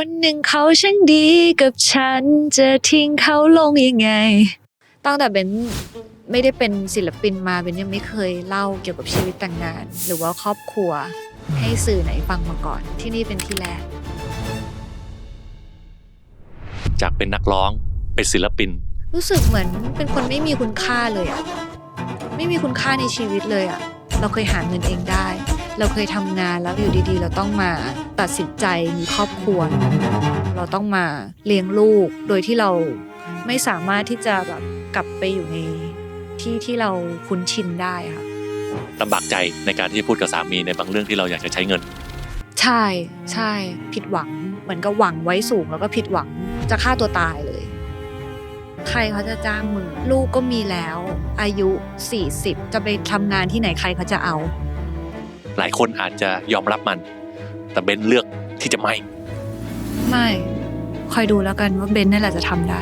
คนหนึ่งเขาช่างดีกับฉัน จะทิ้งเขาลงยังไง ตั้งแต่เบนไม่ได้เป็นศิลปินมาเบนยังไม่เคยเล่าเกี่ยวกับชีวิตแต่างงาน หรือว่าครอบครัวให้สื่อไหนฟังมาก่อน ที่นี่เป็นที่แรก จากเป็นนักร้องเป็นศิลปิน รู้สึกเหมือนเป็นคนไม่มีคุณค่าเลยอะไม่มีคุณค่าในชีวิตเลยอะเราเคยหาเงินเองได้ เราเคยทำงานแล้วอยู่ดีๆ เราต้องมาตัดสินใจมีครอบครัว เราต้องมาเลี้ยงลูก โดยที่เราไม่สามารถที่จะแบบกลับไปอยู่ในที่ที่เราคุ้นชินได้ค่ะลำบากใจในการที่จะพูดกับสามีในบางเรื่องที่เราอยากจะใช้เงิน ใช่ใช่ผิดหวังเหมือนกับหวังไว้สูงแล้วก็ผิดหวังจะฆ่าตัวตายเลย ใครเขาจะจ้างมึงลูกก็มีแล้ว อายุ 40 จะไปทำงานที่ไหนใครเขาจะเอา หลายคนอาจจะยอมรับมัน แต่เบนเลือกที่จะไม่ ไม่ คอยดูแล้วกันว่าเบนนี่แหละจะทำได้